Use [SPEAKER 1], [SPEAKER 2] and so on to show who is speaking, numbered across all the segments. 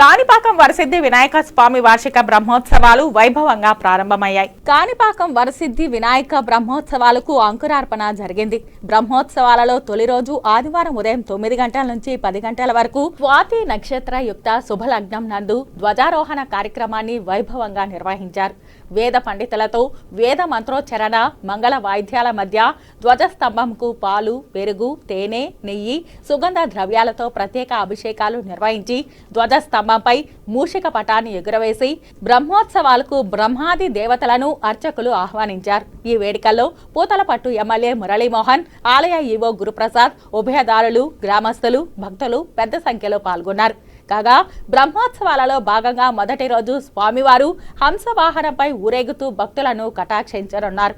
[SPEAKER 1] కాణిపాకం వరసిద్ధి వినాయక స్వామి వార్షిక బ్రహ్మోత్సవాలు వైభవంగా ప్రారంభమయ్యాయి. కాణిపాకం వరసిద్ధి వినాయక బ్రహ్మోత్సవాలకు అంకురార్పణ జరిగింది. బ్రహ్మోత్సవాలలో తొలి రోజు ఆదివారం ఉదయం తొమ్మిది గంటల నుంచి పది గంటల వరకు స్వాతి నక్షత్ర యుక్త శుభలగ్నం నందు ధ్వజారోహణ కార్యక్రమాన్ని వైభవంగా నిర్వహించారు. వేద పండితులతో వేద మంత్రోచ్చరణ మంగళ వాయిద్యాల మధ్య ధ్వజస్తంభంకు పాలు పెరుగు తేనె నెయ్యి సుగంధ ద్రవ్యాలతో ప్రత్యేక అభిషేకాలు నిర్వహించి ధ్వజస్తంభంపై మూషిక పటాన్ని ఎగురవేసి బ్రహ్మోత్సవాలకు బ్రహ్మాది దేవతలను అర్చకులు ఆహ్వానించారు. ఈ వేడుకల్లో పూతలపట్టు ఎమ్మెల్యే మురళీమోహన్ ఆలయ ఈవో గురుప్రసాద్ ఉభయదారులు గ్రామస్తులు భక్తులు పెద్ద సంఖ్యలో పాల్గొన్నారు. కాగా బ్రహ్మోత్సవాలలో భాగంగా మొదటి రోజు స్వామివారు హంస వాహనంపై ఊరేగుతూ భక్తులను కటాక్షించనున్నారు.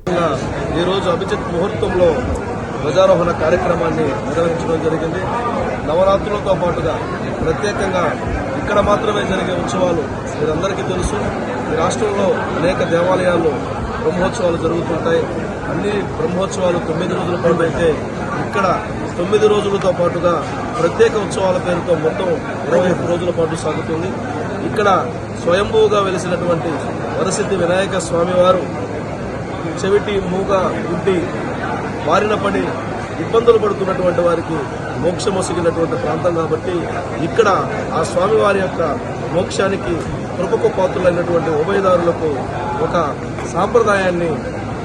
[SPEAKER 2] ఈ రోజు అభిజిత్ ముహూర్తంలో ధ్వజారోహణ కార్యక్రమాన్ని నిర్వహించడం జరిగింది. నవరాత్రులతో పాటుగా ప్రత్యేకంగా ఇక్కడ మాత్రమే జరిగే ఉత్సవాలు మీరందరికీ తెలుసు. ఈ రాష్ట్రంలో అనేక దేవాలయాల్లో బ్రహ్మోత్సవాలు జరుగుతుంటాయి. అన్ని బ్రహ్మోత్సవాలు తొమ్మిది రోజుల పాటు అయితే ఇక్కడ తొమ్మిది రోజులతో పాటుగా ప్రత్యేక ఉత్సవాల పేరుతో మొత్తం ఇరవై రోజుల పాటు సాగుతుంది. ఇక్కడ స్వయంభూగా వెలిసినటువంటి వరసిద్ధి వినాయక స్వామివారు చెవిటి మూగ గుడ్డి బారిన పడి ఇబ్బందులు పడుతున్నటువంటి వారికి మోక్షమొసిగినటువంటి ప్రాంతం కాబట్టి ఇక్కడ ఆ స్వామివారి యొక్క మోక్షానికి కృపకు పాత్రులైనటువంటి ఉభయదారులకు ఒక సాంప్రదాయాన్ని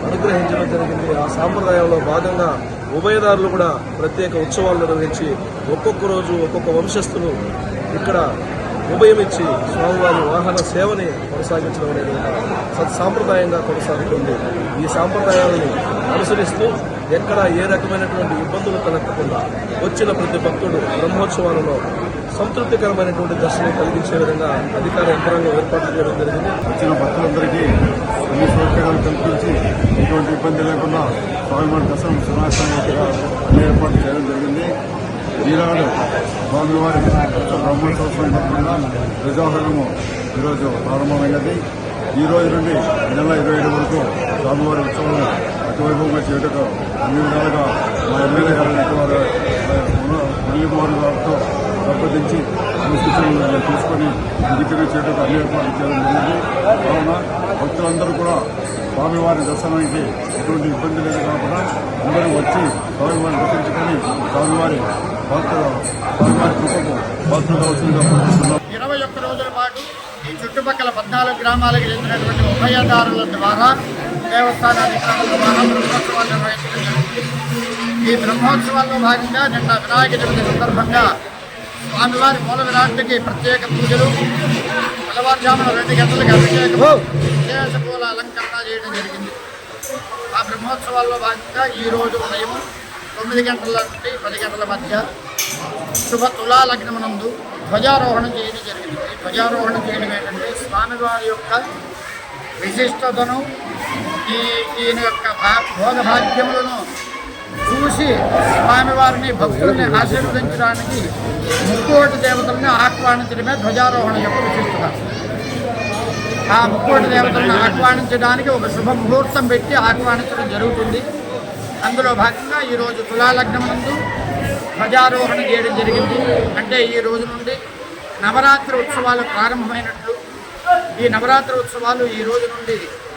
[SPEAKER 2] అనుగ్రహించడం జరిగింది. ఆ సాంప్రదాయంలో భాగంగా ఉభయదారులు కూడా ప్రత్యేక ఉత్సవాలు నిర్వహించి ఒక్కొక్క రోజు ఒక్కొక్క వంశస్థులు ఇక్కడ ఉభయం ఇచ్చి స్వామివారి వాహన సేవని కొనసాగించడం అనేది సత్సాంప్రదాయంగా కొనసాగుతుంది. ఈ సాంప్రదాయాలను అనుసరిస్తూ ఎక్కడ ఏ రకమైనటువంటి ఇబ్బందులు తలెత్తకుండా వచ్చిన ప్రతి భక్తుడు బ్రహ్మోత్సవాలలో సంతృప్తికరమైనటువంటి దర్శనం కలిగించే విధంగా అధికార యంత్రాంగం ఏర్పాటు చేయడం జరిగింది.
[SPEAKER 3] వచ్చిన భక్తులందరికీ అన్ని సౌకర్యాలు కల్పించి ఎటువంటి ఇబ్బంది లేకుండా స్వామివారి దర్శనం సునాశనంగా అన్ని ఏర్పాటు చేయడం జరిగింది. ఈనాడు స్వామివారి బ్రహ్మోత్సవం సందర్భంగా ప్రజాహరణము ఈరోజు ప్రారంభమైనది. ఈ రోజు నుండి నెల ఇరవై ఏడు వరకు స్వామివారి ఉత్సవం అతివైభవంగా చేయటకు అన్ని విధాలుగా మా ఎమ్మెల్యే గారు వారు మురళీకుమార్ గారితో సంప్రదించి అన్ని సూచనలు తీసుకొని దిగ్విజయం చేయడానికి అన్ని ఏర్పాట్లు చేయడం జరిగింది. కావున భక్తులందరూ కూడా స్వామివారి దర్శనానికి ఎటువంటి ఇబ్బంది లేదు కాకుండా అందరూ వచ్చి స్వామివారిని దర్శించుకొని స్వామివారి పాత్ర స్వామివారి కృపకు పాత్ర కావాల్సిందిగా
[SPEAKER 4] ఇరవై ఒక్క రోజుల పాటు ఈ చుట్టుపక్కల పద్నాలుగు గ్రామాలకు చెందినటువంటి ఉభయదారుల ద్వారా దేవస్థాన అధికారుల ద్వారా బ్రహ్మోత్సవాలు నిర్వహించడం జరుగుతుంది ఈ బ్రహ్మోత్సవాల్లో భాగంగా నిన్న వినాయక చవితి సందర్భంగా స్వామివారి మూల విరాట్టుకి ప్రత్యేక పూజలు. తెల్లవారుజామున రెండు గంటలకు అభిషేకం. విశేష పూల అలంకరణ చేయడం జరిగింది. ఆ బ్రహ్మోత్సవాల్లో భాగంగా ఈ రోజు ఉదయం తొమ్మిది గంటల నుండి పది గంటల మధ్య శుభ తులా లగ్నమునందు ధ్వజారోహణం చేయడం జరిగింది. ఈ ధ్వజారోహణం చేయడం ఏంటంటే స్వామివారి యొక్క విశిష్టతను ఈ ఈయన యొక్క భా- భోగ భాగ్యములను చూసి స్వామివారిని భక్తుల్ని ఆశీర్వదించడానికి ముక్కోటి దేవతలను ఆహ్వానించడమే ధ్వజారోహణ యొక్క విశిష్టత. ఆ ముక్కోటి దేవతలను ఆహ్వానించడానికి ఒక శుభ ముహూర్తం పెట్టి ఆహ్వానించడం జరుగుతుంది. అందులో భాగంగా ఈరోజు తులాలగ్నం నందు ధ్వజారోహణ చేయడం జరిగింది. అంటే ఈ రోజు నుండి నవరాత్రి ఉత్సవాలు ప్రారంభమైనట్లు. ఈ నవరాత్రి ఉత్సవాలు ఈ రోజు నుండి